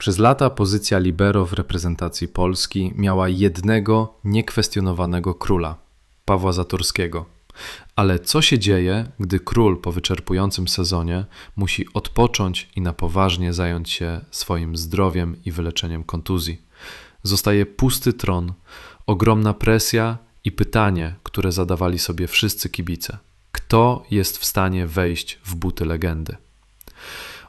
Przez lata pozycja libero w reprezentacji Polski miała jednego niekwestionowanego króla Pawła Zatorskiego. Ale co się dzieje, gdy król po wyczerpującym sezonie musi odpocząć i na poważnie zająć się swoim zdrowiem i wyleczeniem kontuzji? Zostaje pusty tron, ogromna presja i pytanie, które zadawali sobie wszyscy kibice: kto jest w stanie wejść w buty legendy?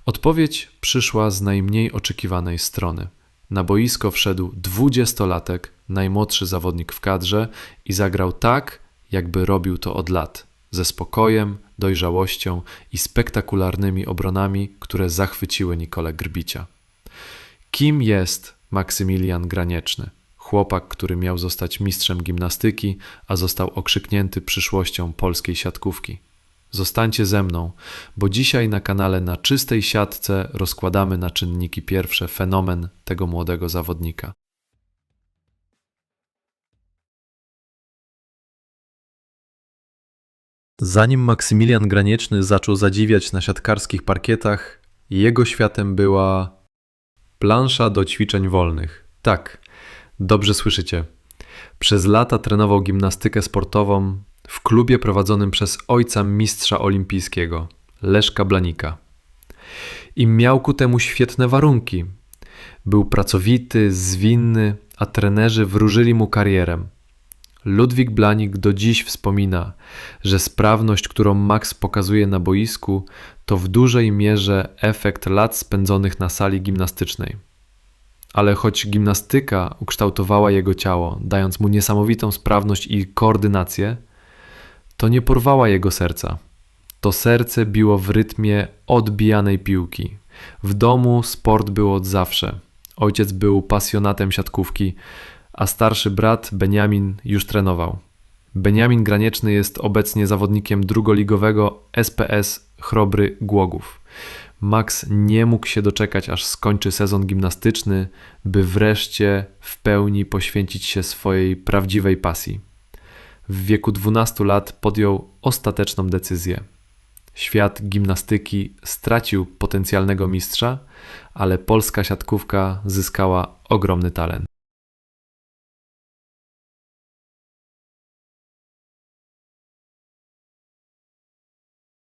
Odpowiedź przyszła z najmniej oczekiwanej strony. Na boisko wszedł dwudziestolatek, najmłodszy zawodnik w kadrze i zagrał tak, jakby robił to od lat, ze spokojem, dojrzałością i spektakularnymi obronami, które zachwyciły Nikolę Grbicia. Kim jest Maksymilian Granieczny? Chłopak, który miał zostać mistrzem gimnastyki, a został okrzyknięty przyszłością polskiej siatkówki. Zostańcie ze mną, bo dzisiaj na kanale na czystej siatce rozkładamy na czynniki pierwsze fenomen tego młodego zawodnika. Zanim Maksymilian Granieczny zaczął zadziwiać na siatkarskich parkietach, jego światem była plansza do ćwiczeń wolnych. Tak, dobrze słyszycie. Przez lata trenował gimnastykę sportową w klubie prowadzonym przez ojca mistrza olimpijskiego, Leszka Blanika. I miał ku temu świetne warunki. Był pracowity, zwinny, a trenerzy wróżyli mu karierę. Ludwik Blanik do dziś wspomina, że sprawność, którą Max pokazuje na boisku, to w dużej mierze efekt lat spędzonych na sali gimnastycznej. Ale choć gimnastyka ukształtowała jego ciało, dając mu niesamowitą sprawność i koordynację, to nie porwała jego serca. To serce biło w rytmie odbijanej piłki. W domu sport był od zawsze. Ojciec był pasjonatem siatkówki, a starszy brat Beniamin już trenował. Beniamin Granieczny jest obecnie zawodnikiem drugoligowego SPS Chrobry Głogów. Max nie mógł się doczekać, aż skończy sezon gimnastyczny, by wreszcie w pełni poświęcić się swojej prawdziwej pasji. W wieku 12 lat podjął ostateczną decyzję. Świat gimnastyki stracił potencjalnego mistrza, ale polska siatkówka zyskała ogromny talent.